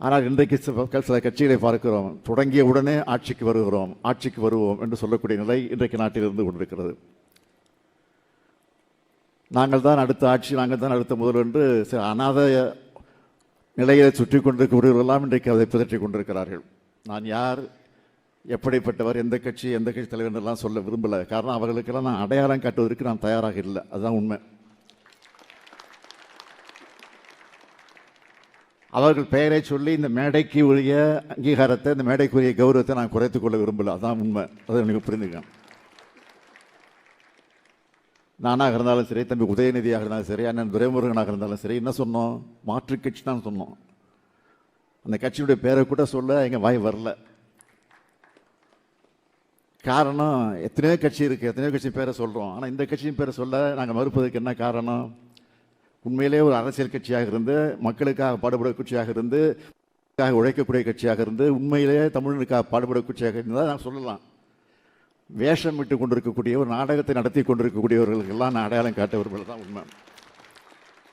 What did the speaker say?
ஆனால் இன்றைக்கு சில சில கட்சிகளை பார்க்கிறோம். தொடங்கிய உடனே ஆட்சிக்கு வருகிறோம். ஆட்சிக்கு வருவோம் என்று சொல்லக்கூடிய நிலை இன்றைக்கு நாட்டில் இருந்து கொண்டிருக்கிறது. நாங்கள் தான் அடுத்த ஆட்சி நாங்கள் தான் அடுத்த முதல் என்று சில அநாத நிலையை சுற்றி கொண்டிருக்கிறவர்களெல்லாம் இன்றைக்கு அதை பிதற்றி கொண்டிருக்கிறார்கள். நான் யார் எப்படிப்பட்டவர் எந்த கட்சி எந்த கட்சி தலைவர் எல்லாம் சொல்ல விரும்பலை. காரணம் அவர்களுக்கெல்லாம் நான் அடையாளம் காட்டுவதற்கு நான் தயாராக இல்லை. அதுதான் உண்மை. அவர்கள் பெயரை சொல்லி இந்த மேடைக்கு உரிய அங்கீகாரத்தை இந்த மேடைக்குரிய கௌரவத்தை நான் குறைத்து கொள்ள விரும்பல. அதான் உண்மை. அதை எனக்கு புரிந்துக்கணும் நானாக இருந்தாலும் சரி தம்பி உதயநிதியாக இருந்தாலும் சரி அண்ணன் துரைமுருகனாக இருந்தாலும் சரி என்ன சொன்னோம்? மாற்று கட்சி தான் சொன்னோம். அந்த கட்சியுடைய பேரை கூட சொல்ல எங்கள் வாய் வரல. காரணம் எத்தனையோ கட்சி இருக்குது எத்தனையோ கட்சி பேரை சொல்கிறோம் ஆனால் இந்த கட்சியின் பேரை சொல்ல நாங்கள் மறுப்பதற்கு என்ன காரணம்? உண்மையிலே ஒரு அரசியல் கட்சியாக இருந்து மக்களுக்காக பாடுபட கட்சியாக இருந்து உழைக்கக்கூடிய கட்சியாக இருந்து உண்மையிலேயே தமிழனுக்காக பாடுபட கட்சியாக இருந்தால் நான் சொல்லலாம். வேஷம் விட்டு கொண்டிருக்கக்கூடிய ஒரு நாடகத்தை நடத்தி கொண்டிருக்கக்கூடியவர்களுக்கெல்லாம் நான் அடையாளம் காட்ட விரும்பல தான் உண்மை.